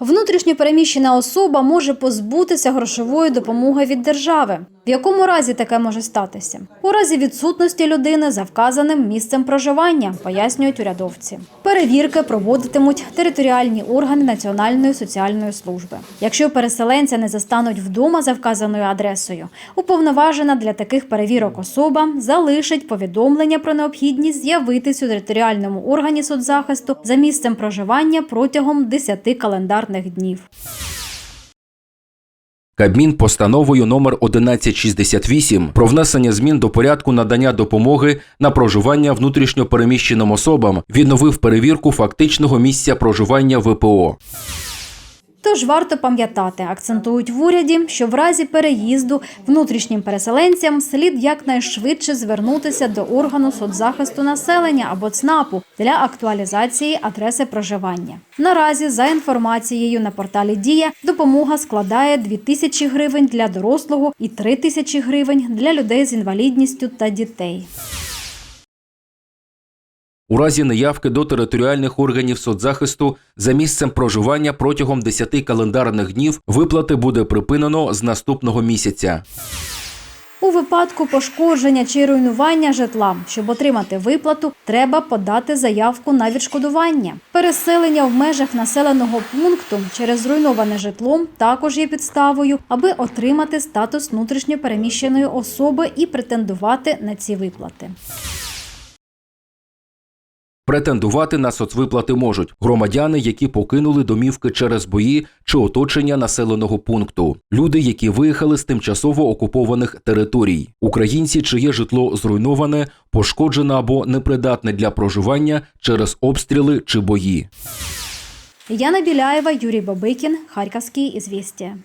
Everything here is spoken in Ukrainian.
Внутрішньо переміщена особа може позбутися грошової допомоги від держави. В якому разі таке може статися? У разі відсутності людини за вказаним місцем проживання, пояснюють урядовці. Перевірки проводитимуть територіальні органи Національної соціальної служби. Якщо переселенця не застануть вдома за вказаною адресою, уповноважена для таких перевірок особа залишить повідомлення про необхідність з'явитись у територіальному органі соцзахисту за місцем проживання протягом 10 календарних днів. Кабмін постановою номер 1168 про внесення змін до порядку надання допомоги на проживання внутрішньо переміщеним особам відновив перевірку фактичного місця проживання ВПО. Тож варто пам'ятати, акцентують в уряді, що в разі переїзду внутрішнім переселенцям слід якнайшвидше звернутися до органу соцзахисту населення або ЦНАПу для актуалізації адреси проживання. Наразі, за інформацією на порталі Дія, допомога складає 2 тисячі гривень для дорослого і 3 тисячі гривень для людей з інвалідністю та дітей. У разі неявки до територіальних органів соцзахисту за місцем проживання протягом 10 календарних днів виплати буде припинено з наступного місяця. У випадку пошкодження чи руйнування житла, щоб отримати виплату, треба подати заявку на відшкодування. Переселення в межах населеного пункту через зруйноване житло також є підставою, аби отримати статус внутрішньо переміщеної особи і претендувати на ці виплати. Претендувати на соцвиплати можуть громадяни, які покинули домівки через бої чи оточення населеного пункту, люди, які виїхали з тимчасово окупованих територій, українці, чиє житло зруйноване, пошкоджене або непридатне для проживання через обстріли чи бої. Яна Біляєва, Юрій Бабикін, Харківські ізвістія.